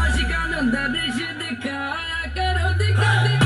Aşık anında bir şiddet kara kara dikkat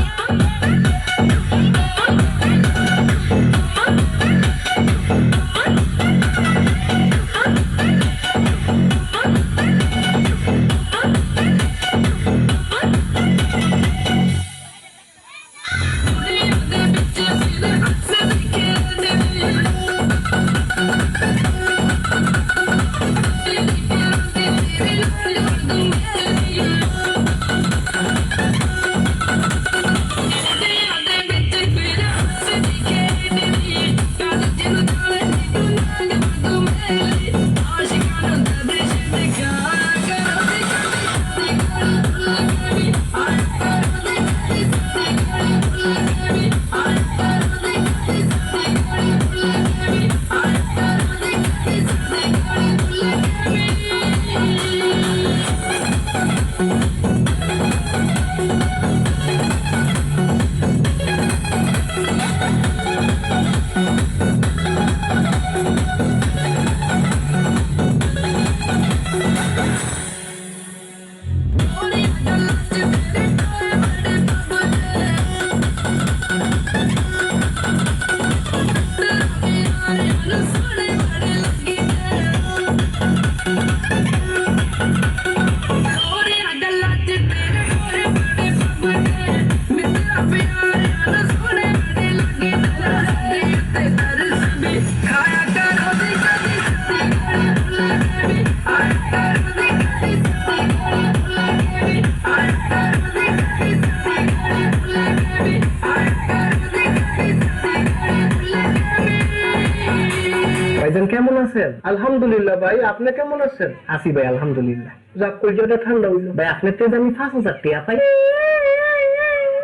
ভাইজান কেমন আছেন? আলহামদুলিল্লাহ ভাই আপনি কেমন আছেন? আছি ভাই আলহামদুলিল্লাহ। যাক কলজাটা ঠান্ডা হইল। ভাই আপনার তেজ আমি পাঁচ হাজার টাকা পাই।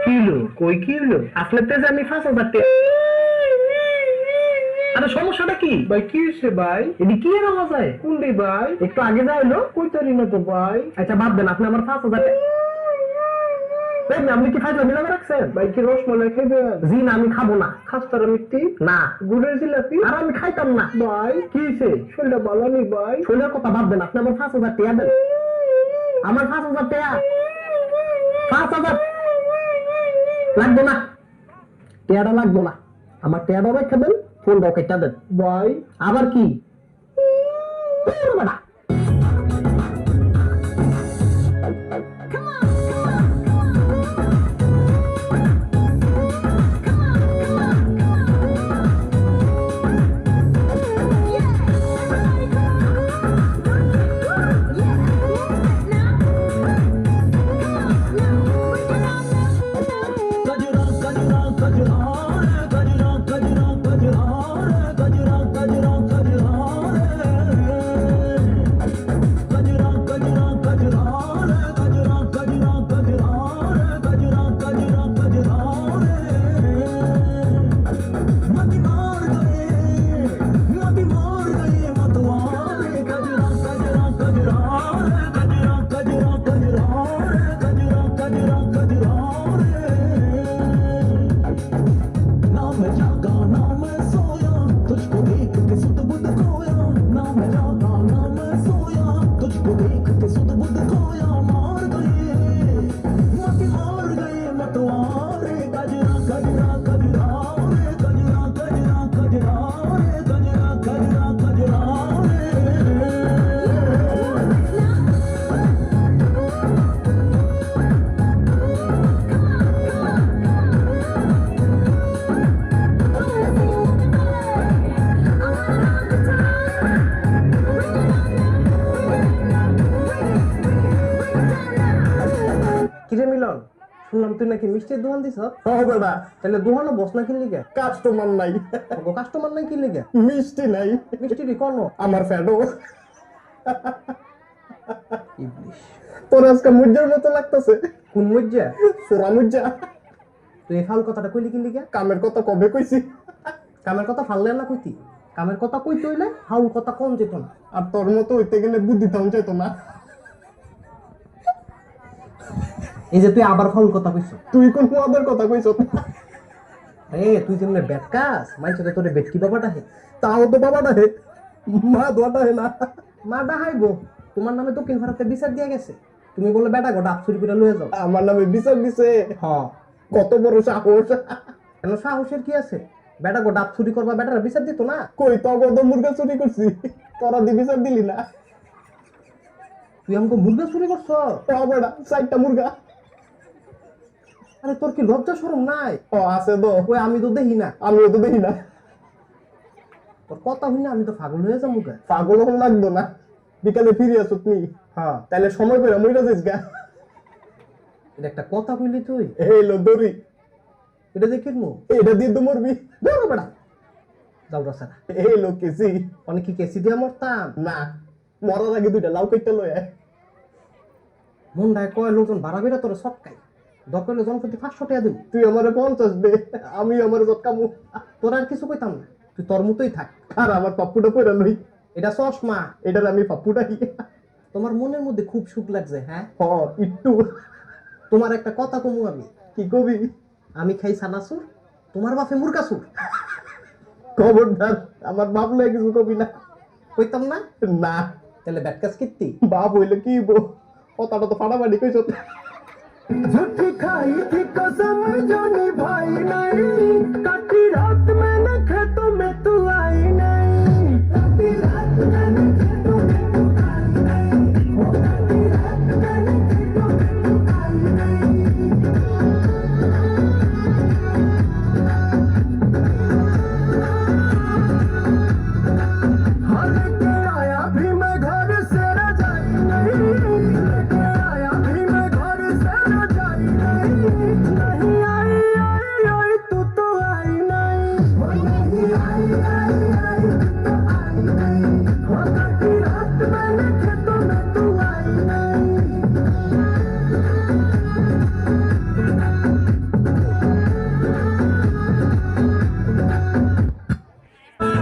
কি হলো কই কি হলো আপনার তেজ আমি পাঁচ হাজার টাকা আরে সমস্যাটা কি? ভাই কি হয়েছে ভাই? এটি কি এর আওয়াজ হয়? কোন ভাই? একটু আগে যাইলো কই তারি না তো ভাই। আচ্ছা দেন আপনি আমার পাঁচ হাজার টাকা আপনি কি ফাইজলা মিলামে রাখছেন? ভাই কি রসমালাই খাইবে জি না আমি খাব না। খাস্তার মিষ্টি? না। গুড়ের জিলাপি? আর আমি খাইতাম না। ভাই কি হয়েছে শরীরটা ভালো নেই ভাই। শরীরের কথা দেন আপনি আমার পাঁচ হাজার টাকা দেন। আমার পাঁচ হাজার টাকা পাঁচ হাজার। লাগবে না। টেয়ারা লাগবে না। আমার টেয়ারা রেখে দেন ফোনটাও কেটে দেন। ভাই। আবার কি? শুনলাম তুই নাকি মিষ্টির দোকান দিছ? তাহলে দোকানে বস না কিনলি কে কাস্টমার নাই কাস্টমার নাই কিনলি কে মিষ্টি নাই। মিষ্টি কোন? আমার ফ্যাডো ইবলিশ। তোর আজকে মুজ্জার মতো লাগতেছে। কোন মজ্জা? সোরা মুজ্জা। তুই কথাটা কইলি কিনলি কে কামের কথা কবে কইছি? কামের কথা ফাললে না কইতি? কামের কথা কইতে হইলে হাউল কথা কোন যেত না? আর তোর মতো হইতে গেলে বুদ্ধি থাউন চাইতো না। এই যে তুই আবার ফাউল কথা কইছ। তুই কোন মদের কথা কইছ? এ তুই যেমনে ব্যাট কাস মাইছে তো তোরে বেট কি বাবাটা হে? তাও তো বাবাটা হে। মা দোয়াটা হে না। মা ডাহাই গো তোমার নামে দক্ষিণ ভারতে বিচার দিয়া গেছে। তুমি বলে বেটা গো ডাব চুরি করে লয়ে যাও। আমার নামে বিচার দিছে। হ। কত বড় সাহস। কেন সাহসের কি আছে? বেটা গো ডাব চুরি করবা বেটারা বিচার দিত না? কই তো কত মুরগা চুরি করছি। তোরা দি বিচার দিলি না। তুই আমাকে মুরগা চুরি করছ? ও বেটা চারটা মুরগা। আরে তোর কি লজ্জা শরম নাই? ও আছে তো। ওই আমি তো দেখি না। আমিও তো দেখি না। তোর কথা হই না আমি তো পাগল হয়ে যাব গা। পাগল হন লাগতো না। বিকালে ফিরে আসুক নি। হ্যাঁ। তাহলে সময় করে মইরা যাইস গা। এটা একটা কথা কইলি তুই। এই লো দড়ি। এটা দেখির মু এটা দিয়ে তো মরবি। দৌড় বেড়া যাও রাস্তা এই লো কেসি অনেক কি কেসি দিয়ে মরতাম? না। মরার আগে দুইটা লাউ কেটে লয় মন রায় কয় লোকজন ভাড়া বেড়া তোর সটকাই দরকার হলে জনপ্রতি পাঁচশো টাকা দিবি। তুই আমারে পঞ্চাশ দে আমি আমার যত কামু তোর আর কিছু কইতাম না। তুই তোর মতোই থাক। আর আমার পাপ্পুটা পয়রা লই। এটা চশমা। এটার আমি পাপ্পুটাই। তোমার মনের মধ্যে খুব সুখ লাগছে হ্যাঁ? হ একটু। তোমার একটা কথা কমু আমি। কি কবি? আমি খাই সানাসুর তোমার বাপে মুরগাসুর খবরদার আমার বাপ লয় কিছু কবি না। কইতাম না? না। তাহলে ব্যাটকাস কীর্তি। বাপ হইলে কি বো কথাটা তো ফাটাফাটি কইছ। झूठी खाई थी कसम जो निभाई नहीं काटी रात में